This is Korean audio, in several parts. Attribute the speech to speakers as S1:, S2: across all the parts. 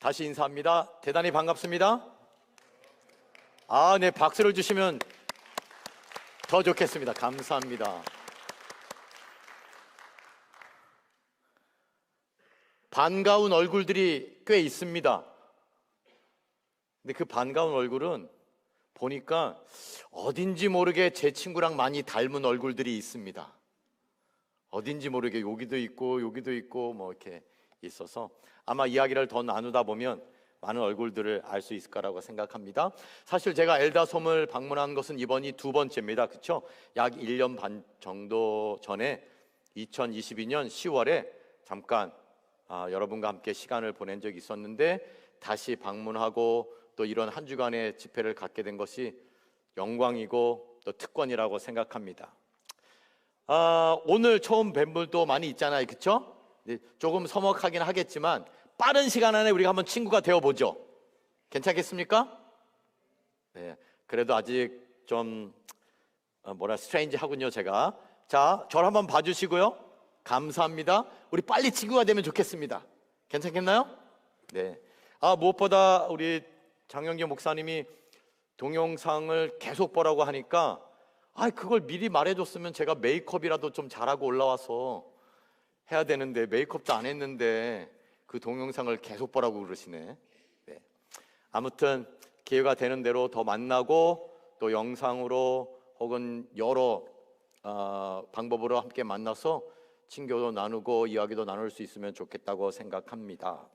S1: 다시 인사합니다. 대단히 반갑습니다. 아, 네, 박수를 주시면 더 좋겠습니다. 감사합니다. 반가운 얼굴들이 꽤 있습니다. 근데 그 반가운 얼굴은 보니까 어딘지 모르게 제 친구랑 많이 닮은 얼굴들이 있습니다. 어딘지 모르게 여기도 있고 여기도 있고 뭐 이렇게 있어서 아마 이야기를 더 나누다 보면 많은 얼굴들을 알 수 있을 거라고 생각합니다. 사실 제가 엘다솜을 방문한 것은 이번이 두 번째입니다. 그렇죠? 약 1년 반 정도 전에 2022년 10월에 잠깐 아, 여러분과 함께 시간을 보낸 적이 있었는데 다시 방문하고 또 이런 한 주간의 집회를 갖게 된 것이 영광이고 또 특권이라고 생각합니다. 아, 오늘 처음 뵌 분도 많이 있잖아요. 그렇죠? 조금 서먹하긴 하겠지만 빠른 시간 안에 우리가 한번 친구가 되어 보죠. 괜찮겠습니까? 네. 그래도 아직 좀 어, 뭐라 스트레인지 하군요, 제가. 자, 저를 한번 봐 주시고요. 감사합니다. 우리 빨리 친구가 되면 좋겠습니다. 괜찮겠나요? 네. 아, 무엇보다 우리 장영기 목사님이 동영상을 계속 보라고 하니까 아, 그걸 미리 말해 줬으면 제가 메이크업이라도 좀 잘하고 올라와서 해야 되는데 메이크업도 안 했는데 그 동영상을 계속 보라고 그러시네. 네. 아무튼 기회가 되는 대로 더 만나고 또 영상으로 혹은 여러 어, 방법으로 함께 만나서 친교도 나누고 이야기도 나눌 수 있으면 좋겠다고 생각합니다.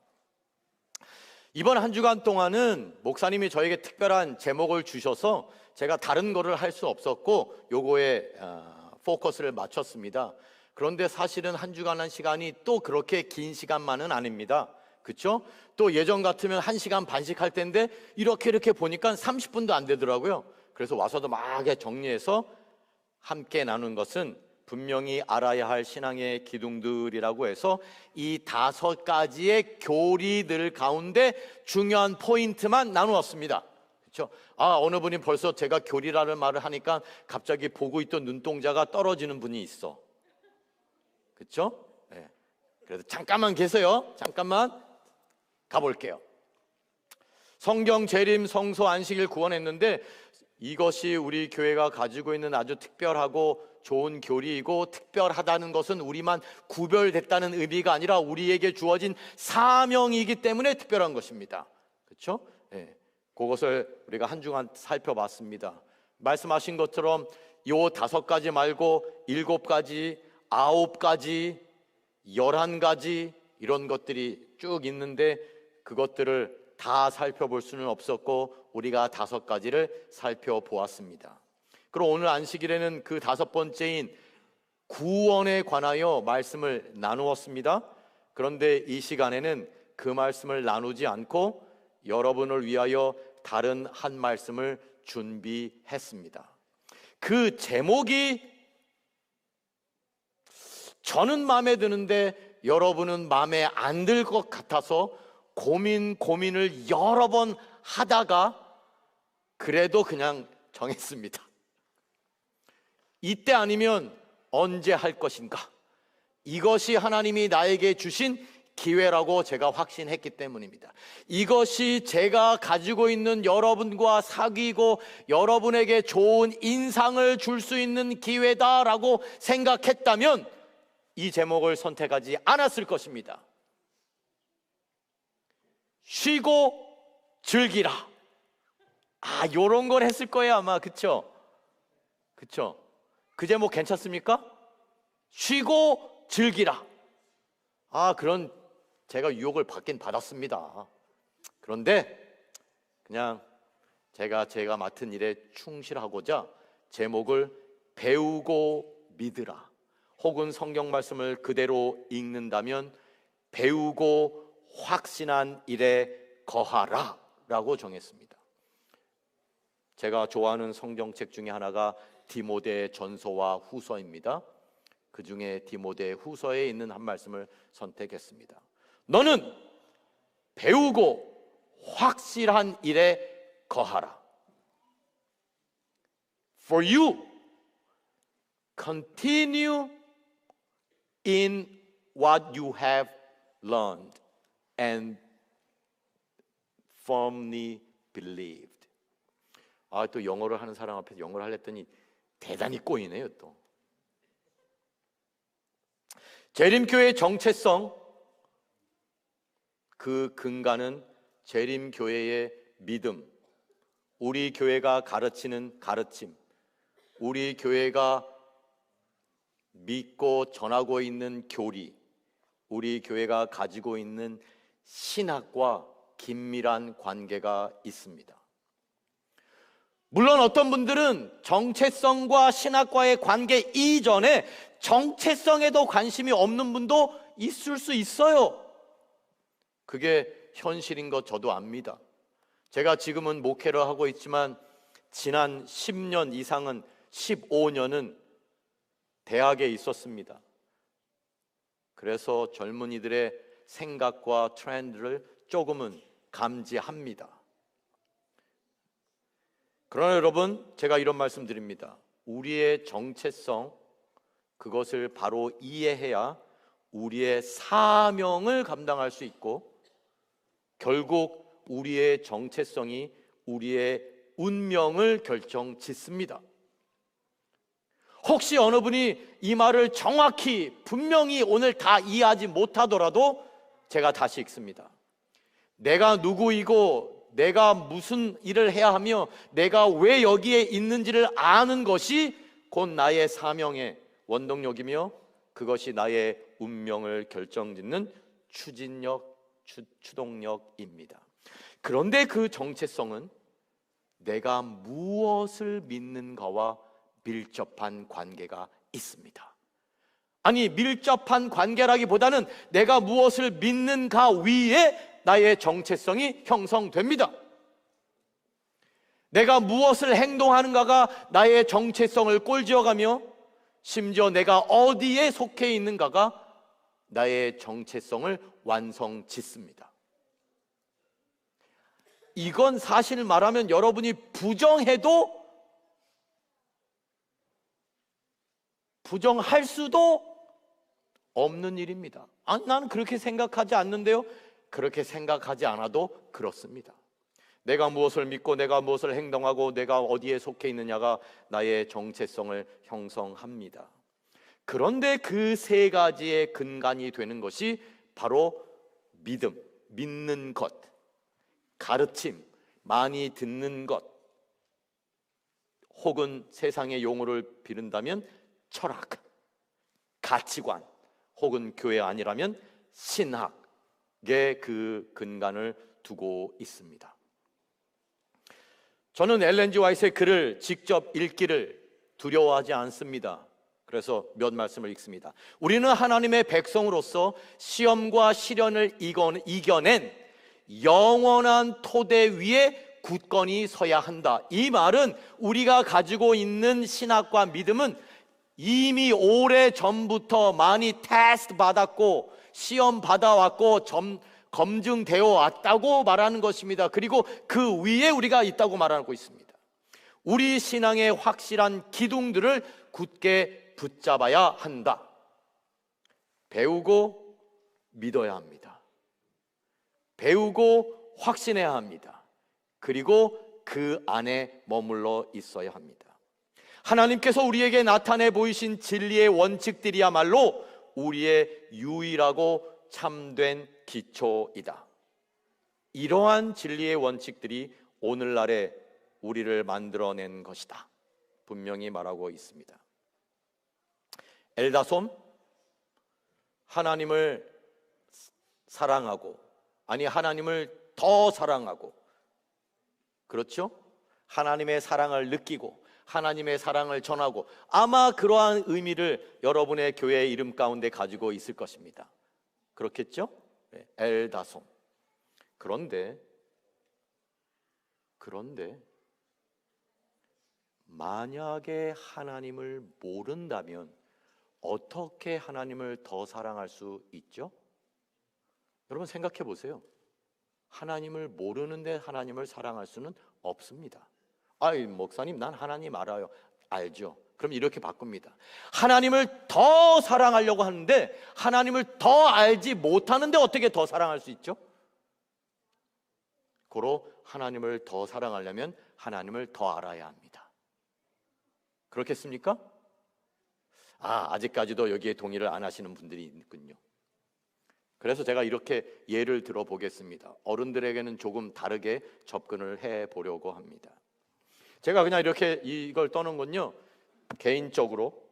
S1: 이번 한 주간 동안은 목사님이 저에게 특별한 제목을 주셔서 제가 다른 거를 할 수 없었고 요거에 어, 포커스를 맞췄습니다. 그런데 사실은 한 주간 한 시간이 또 그렇게 긴 시간만은 아닙니다. 그렇죠? 또 예전 같으면 한 시간 반씩 할 텐데 이렇게 이렇게 보니까 30분도 안 되더라고요. 그래서 와서도 막 정리해서 함께 나눈 것은 분명히 알아야 할 신앙의 기둥들이라고 해서 이 다섯 가지의 교리들 가운데 중요한 포인트만 나누었습니다. 그렇죠? 아 어느 분이 벌써 제가 교리라는 말을 하니까 갑자기 보고 있던 눈동자가 떨어지는 분이 있어. 그렇죠? 네. 그래서 잠깐만 계세요. 잠깐만 가볼게요. 성경 재림 성소 안식일 구원했는데 이것이 우리 교회가 가지고 있는 아주 특별하고 좋은 교리이고 특별하다는 것은 우리만 구별됐다는 의미가 아니라 우리에게 주어진 사명이기 때문에 특별한 것입니다. 그렇죠? 네. 그것을 우리가 한 주간 살펴봤습니다. 말씀하신 것처럼 요 다섯 가지 말고 일곱 가지 아홉 가지, 열한 가지 이런 것들이 쭉 있는데 그것들을 다 살펴볼 수는 없었고 우리가 다섯 가지를 살펴보았습니다. 그럼 오늘 안식일에는 그 다섯 번째인 구원에 관하여 말씀을 나누었습니다. 그런데 이 시간에는 그 말씀을 나누지 않고 여러분을 위하여 다른 한 말씀을 준비했습니다. 그 제목이 저는 마음에 드는데 여러분은 마음에 안 들 것 같아서 고민 고민을 여러 번 하다가 그래도 그냥 정했습니다. 이때 아니면 언제 할 것인가? 이것이 하나님이 나에게 주신 기회라고 제가 확신했기 때문입니다. 이것이 제가 가지고 있는 여러분과 사귀고 여러분에게 좋은 인상을 줄 수 있는 기회다라고 생각했다면 이 제목을 선택하지 않았을 것입니다. 쉬고 즐기라. 아, 요런 걸 했을 거예요, 아마. 그쵸? 그쵸? 그 제목 괜찮습니까? 쉬고 즐기라. 아, 그런 제가 유혹을 받긴 받았습니다. 그런데 그냥 제가 제가 맡은 일에 충실하고자 제목을 배우고 믿으라. 혹은 성경 말씀을 그대로 읽는다면 배우고 확신한 일에 거하라 라고 정했습니다. 제가 좋아하는 성경책 중에 하나가 디모데 전서와 후서입니다. 그 중에 디모데 후서에 있는 한 말씀을 선택했습니다. 너는 배우고 확실한 일에 거하라. For you continue in what you have learned and firmly believed. 아, 또 영어를 하는 사람 앞에서 영어를 하랬더니 대단히 꼬이네요, 또. 재림교회의 정체성 그 근간은 재림교회의 믿음, 우리 교회가 가르치는 가르침, 우리 교회가 믿고 전하고 있는 교리, 우리 교회가 가지고 있는 신학과 긴밀한 관계가 있습니다. 물론 어떤 분들은 정체성과 신학과의 관계 이전에 정체성에도 관심이 없는 분도 있을 수 있어요. 그게 현실인 것 저도 압니다. 제가 지금은 목회를 하고 있지만 지난 10년 이상은 15년은 대학에 있었습니다. 그래서 젊은이들의 생각과 트렌드를 조금은 감지합니다. 그러나 여러분, 제가 이런 말씀 드립니다. 우리의 정체성, 그것을 바로 이해해야 우리의 사명을 감당할 수 있고, 결국 우리의 정체성이 우리의 운명을 결정 짓습니다. 혹시 어느 분이 이 말을 정확히 분명히 오늘 다 이해하지 못하더라도 제가 다시 읽습니다. 내가 누구이고 내가 무슨 일을 해야 하며 내가 왜 여기에 있는지를 아는 것이 곧 나의 사명의 원동력이며 그것이 나의 운명을 결정짓는 추진력, 추, 추동력입니다. 그런데 그 정체성은 내가 무엇을 믿는가와 밀접한 관계가 있습니다. 아니, 밀접한 관계라기보다는 내가 무엇을 믿는가 위에 나의 정체성이 형성됩니다. 내가 무엇을 행동하는가가 나의 정체성을 꼴지어가며 심지어 내가 어디에 속해 있는가가 나의 정체성을 완성 짓습니다. 이건 사실 말하면 여러분이 부정해도 부정할 수도 없는 일입니다. 아, 나는 그렇게 생각하지 않는데요. 그렇게 생각하지 않아도 그렇습니다. 내가 무엇을 믿고 내가 무엇을 행동하고 내가 어디에 속해 있느냐가 나의 정체성을 형성합니다. 그런데 그 세 가지의 근간이 되는 것이 바로 믿음, 믿는 것, 가르침, 많이 듣는 것, 혹은 세상의 용어를 비른다면 철학, 가치관, 혹은 교회 아니라면 신학의 그 근간을 두고 있습니다. 저는 엘렌지 와이트의 글을 직접 읽기를 두려워하지 않습니다. 그래서 몇 말씀을 읽습니다. 우리는 하나님의 백성으로서 시험과 시련을 이겨낸 영원한 토대 위에 굳건히 서야 한다. 이 말은 우리가 가지고 있는 신학과 믿음은 이미 오래 전부터 많이 테스트 받았고 시험 받아왔고 점, 검증되어 왔다고 말하는 것입니다. 그리고 그 위에 우리가 있다고 말하고 있습니다. 우리 신앙의 확실한 기둥들을 굳게 붙잡아야 한다. 배우고 믿어야 합니다. 배우고 확신해야 합니다. 그리고 그 안에 머물러 있어야 합니다. 하나님께서 우리에게 나타내 보이신 진리의 원칙들이야말로 우리의 유일하고 참된 기초이다. 이러한 진리의 원칙들이 오늘날에 우리를 만들어낸 것이다. 분명히 말하고 있습니다. 엘다솜 하나님을 사랑하고 아니 하나님을 더 사랑하고 그렇죠? 하나님의 사랑을 느끼고 하나님의 사랑을 전하고 아마 그러한 의미를 여러분의 교회 이름 가운데 가지고 있을 것입니다. 그렇겠죠? 네, 엘다솜. 그런데 그런데 만약에 하나님을 모른다면 어떻게 하나님을 더 사랑할 수 있죠? 여러분 생각해 보세요. 하나님을 모르는데 하나님을 사랑할 수는 없습니다. 아이 목사님 난 하나님 알아요. 알죠. 그럼 이렇게 바꿉니다. 하나님을 더 사랑하려고 하는데 하나님을 더 알지 못하는데 어떻게 더 사랑할 수 있죠? 고로 하나님을 더 사랑하려면 하나님을 더 알아야 합니다. 그렇겠습니까? 아, 아직까지도 여기에 동의를 안 하시는 분들이 있군요. 그래서 제가 이렇게 예를 들어 보겠습니다. 어른들에게는 조금 다르게 접근을 해 보려고 합니다. 제가 그냥 이렇게 이걸 떠는 건요. 개인적으로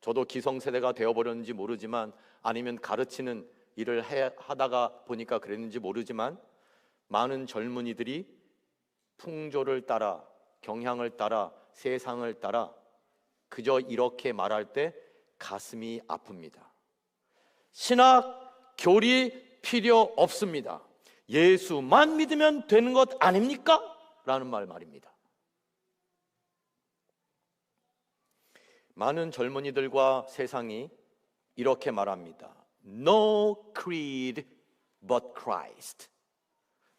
S1: 저도 기성세대가 되어버렸는지 모르지만 아니면 가르치는 일을 해, 하다가 보니까 그랬는지 모르지만 많은 젊은이들이 풍조를 따라 경향을 따라 세상을 따라 그저 이렇게 말할 때 가슴이 아픕니다. 신학 교리 필요 없습니다. 예수만 믿으면 되는 것 아닙니까? 라는 말 말입니다. 많은 젊은이들과 세상이 이렇게 말합니다. No creed but Christ.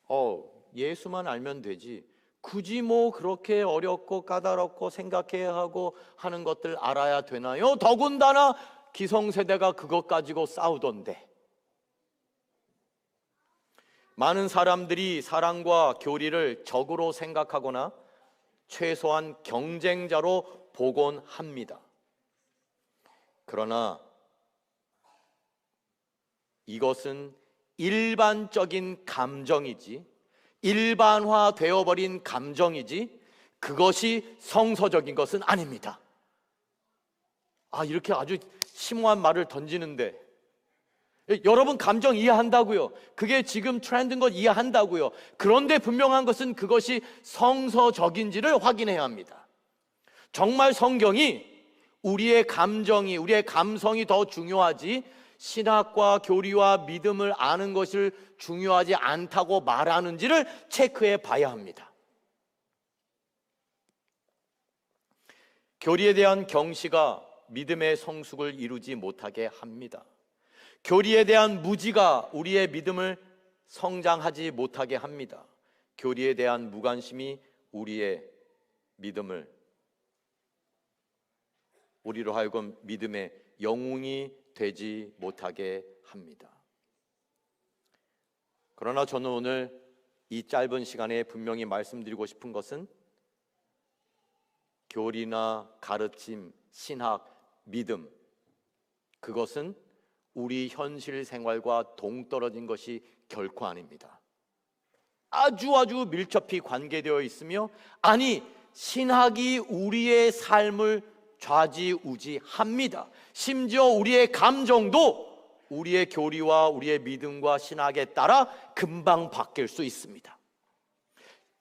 S1: 어, 예수만 알면 되지. 굳이 뭐 그렇게 어렵고 까다롭고 생각해야 하고 하는 것들 알아야 되나요? 더군다나 기성세대가 그것 가지고 싸우던데. 많은 사람들이 사랑과 교리를 적으로 생각하거나 최소한 경쟁자로 보곤 합니다. 그러나 이것은 일반적인 감정이지 일반화 되어버린 감정이지 그것이 성서적인 것은 아닙니다. 아, 이렇게 아주 심오한 말을 던지는데 여러분 감정 이해한다고요. 그게 지금 트렌드인 것 이해한다고요. 그런데 분명한 것은 그것이 성서적인지를 확인해야 합니다. 정말 성경이 우리의 감정이, 우리의 감성이 더 중요하지 신학과 교리와 믿음을 아는 것을 중요하지 않다고 말하는지를 체크해 봐야 합니다. 교리에 대한 경시가 믿음의 성숙을 이루지 못하게 합니다. 교리에 대한 무지가 우리의 믿음을 성장하지 못하게 합니다. 교리에 대한 무관심이 우리의 믿음을 우리로 하여금 믿음의 영웅이 되지 못하게 합니다. 그러나 저는 오늘 이 짧은 시간에 분명히 말씀드리고 싶은 것은 교리나 가르침, 신학, 믿음 그것은 우리 현실 생활과 동떨어진 것이 결코 아닙니다. 아주 아주 밀접히 관계되어 있으며 아니 신학이 우리의 삶을 좌지우지합니다. 심지어 우리의 감정도 우리의 교리와 우리의 믿음과 신학에 따라 금방 바뀔 수 있습니다.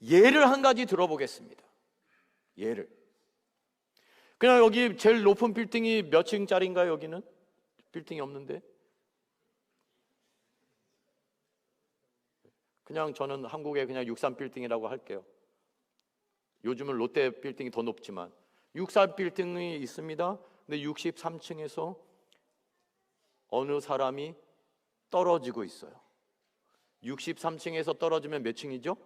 S1: 예를 한 가지 들어보겠습니다. 예를. 그냥 여기 제일 높은 빌딩이 몇 층짜리인가요, 여기는? 빌딩이 없는데? 그냥 저는 한국에 그냥 63 빌딩이라고 할게요. 요즘은 롯데 빌딩이 더 높지만 63 빌딩이 있습니다. 근데 63층에서 어느 사람이 떨어지고 있어요. 63층에서 떨어지면 몇 층이죠?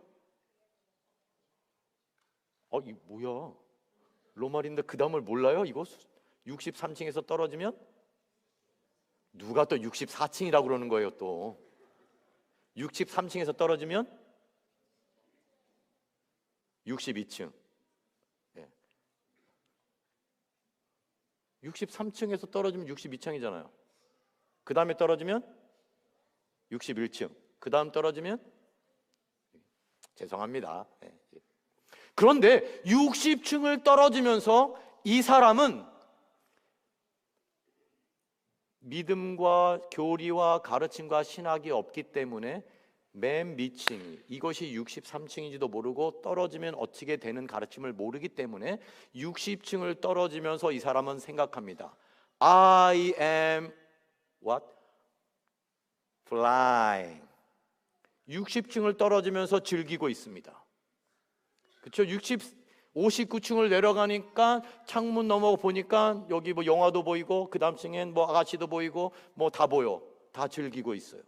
S1: 어, 이 뭐야? 로말인데 그 다음을 몰라요? 이거 63층에서 떨어지면 누가 또 64층이라고 그러는 거예요, 또. 63층에서 떨어지면 62층. 63층에서 떨어지면 62층이잖아요. 그 다음에 떨어지면 61층. 그 다음 떨어지면 죄송합니다. 네. 그런데 60층을 떨어지면서 이 사람은 믿음과 교리와 가르침과 신학이 없기 때문에 맨 밑층이 이것이 63층인지도 모르고 떨어지면 어떻게 되는 가르침을 모르기 때문에 60층을 떨어지면서 이 사람은 생각합니다. I am what? flying. 60층을 떨어지면서 즐기고 있습니다. 그렇죠? 60 59층을 내려가니까 창문 넘어 보니까 여기 뭐 영화도 보이고 그 다음 층엔 뭐 아가씨도 보이고 뭐 다 보여. 다 즐기고 있어요.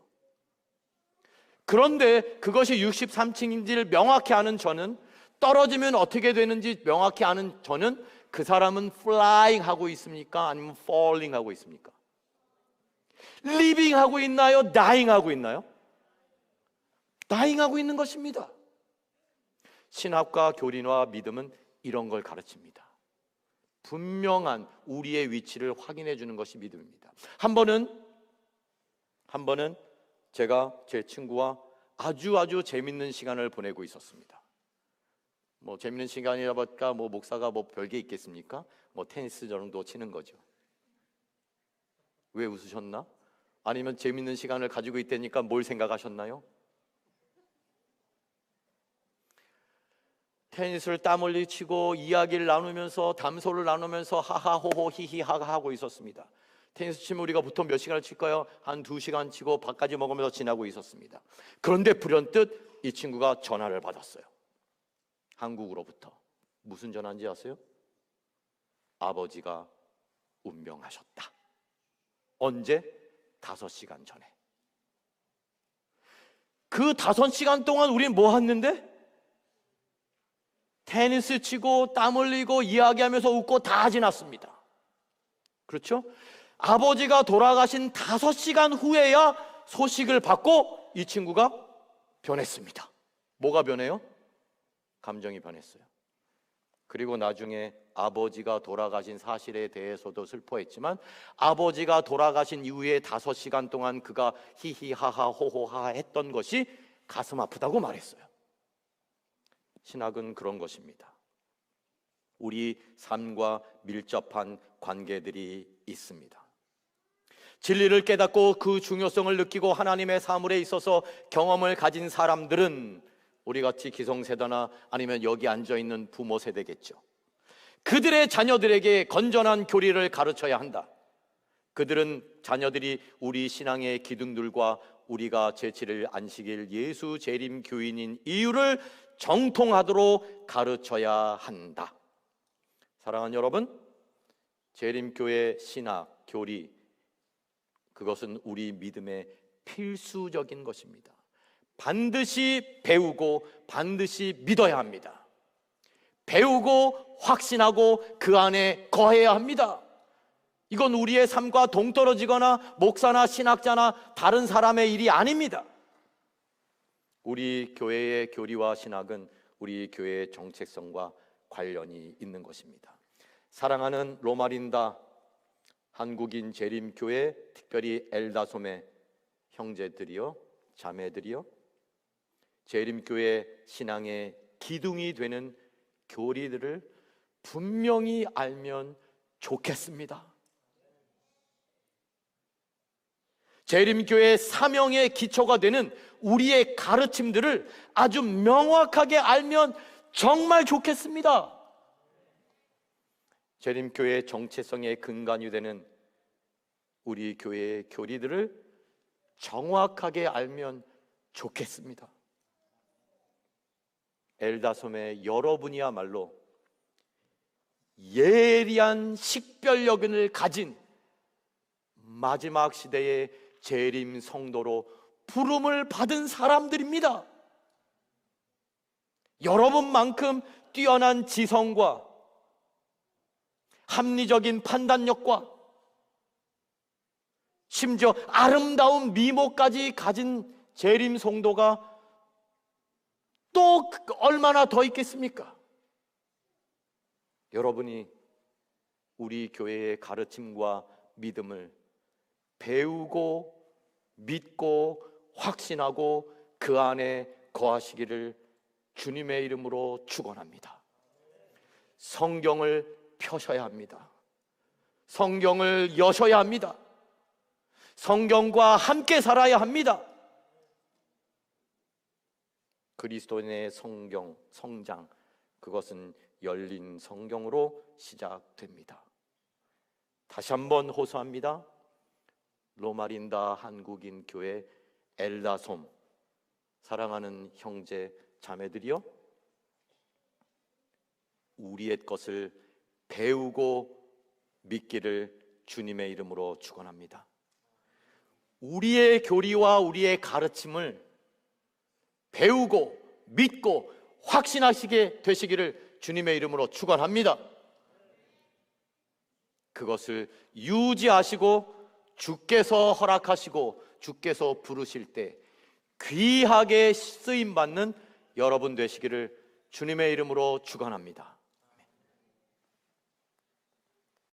S1: 그런데 그것이 63층인지를 명확히 아는 저는 떨어지면 어떻게 되는지 명확히 아는 저는 그 사람은 flying 하고 있습니까? 아니면 falling 하고 있습니까? living 하고 있나요? dying 하고 있나요? 다잉하고 있는 것입니다. 신학과 교리와 믿음은 이런 걸 가르칩니다. 분명한 우리의 위치를 확인해 주는 것이 믿음입니다. 한 번은 한 번은 제가 제 친구와 아주 아주 재밌는 시간을 보내고 있었습니다. 뭐 재밌는 시간이라 볼까 뭐 목사가 뭐 별게 있겠습니까? 뭐 테니스 정도 치는 거죠. 왜 웃으셨나? 아니면 재밌는 시간을 가지고 있다니까 뭘 생각하셨나요? 테니스를 땀 흘리 치고 이야기를 나누면서 담소를 나누면서 하하호호 히히하하 하고 있었습니다. 테니스 치면 우리가 보통 몇 시간을 칠까요? 한 두 시간 치고 밥까지 먹으면서 지나고 있었습니다. 그런데 불현듯 이 친구가 전화를 받았어요. 한국으로부터. 무슨 전화인지 아세요? 아버지가 운명하셨다. 언제? 다섯 시간 전에. 그 다섯 시간 동안 우린 뭐 했는데? 테니스 치고 땀 흘리고 이야기하면서 웃고 다 지났습니다. 그렇죠? 아버지가 돌아가신 다섯 시간 후에야 소식을 받고 이 친구가 변했습니다. 뭐가 변해요? 감정이 변했어요. 그리고 나중에 아버지가 돌아가신 사실에 대해서도 슬퍼했지만 아버지가 돌아가신 이후에 다섯 시간 동안 그가 히히하하 호호하 했던 것이 가슴 아프다고 말했어요. 신학은 그런 것입니다. 우리 삶과 밀접한 관계들이 있습니다. 진리를 깨닫고 그 중요성을 느끼고 하나님의 사물에 있어서 경험을 가진 사람들은 우리 같이 기성세대나 아니면 여기 앉아 있는 부모 세대겠죠. 그들의 자녀들에게 건전한 교리를 가르쳐야 한다. 그들은 자녀들이 우리 신앙의 기둥들과 우리가 제7일 안식일 예수 재림 교인인 이유를 정통하도록 가르쳐야 한다. 사랑하는 여러분, 재림교회 신학, 교리, 그것은 우리 믿음의 필수적인 것입니다. 반드시 배우고 반드시 믿어야 합니다. 배우고 확신하고 그 안에 거해야 합니다. 이건 우리의 삶과 동떨어지거나 목사나 신학자나 다른 사람의 일이 아닙니다. 우리 교회의 교리와 신학은 우리 교회의 정체성과 관련이 있는 것입니다. 사랑하는 로마린다 한국인 재림교회 특별히 엘다솜의 형제들이요 자매들이요 재림교회 신앙의 기둥이 되는 교리들을 분명히 알면 좋겠습니다. 재림교회 사명의 기초가 되는 우리의 가르침들을 아주 명확하게 알면 정말 좋겠습니다. 재림교회의 정체성의 근간이 되는 우리 교회의 교리들을 정확하게 알면 좋겠습니다. 엘다솜의 여러분이야말로 예리한 식별력을 가진 마지막 시대의 재림 성도로 부름을 받은 사람들입니다. 여러분만큼 뛰어난 지성과 합리적인 판단력과 심지어 아름다운 미모까지 가진 재림 성도가 또 얼마나 더 있겠습니까? 여러분이 우리 교회의 가르침과 믿음을 배우고 믿고 확신하고 그 안에 거하시기를 주님의 이름으로 축원합니다. 성경을 펴셔야 합니다. 성경을 여셔야 합니다. 성경과 함께 살아야 합니다. 그리스도인의 성경, 성장, 그것은 열린 성경으로 시작됩니다. 다시 한번 호소합니다. 로마린다 한국인 교회 엘다솜 사랑하는 형제 자매들이요 우리의 것을 배우고 믿기를 주님의 이름으로 축원합니다. 우리의 교리와 우리의 가르침을 배우고 믿고 확신하시게 되시기를 주님의 이름으로 축원합니다. 그것을 유지하시고 주께서 허락하시고 주께서 부르실 때 귀하게 쓰임 받는 여러분 되시기를 주님의 이름으로 축원합니다.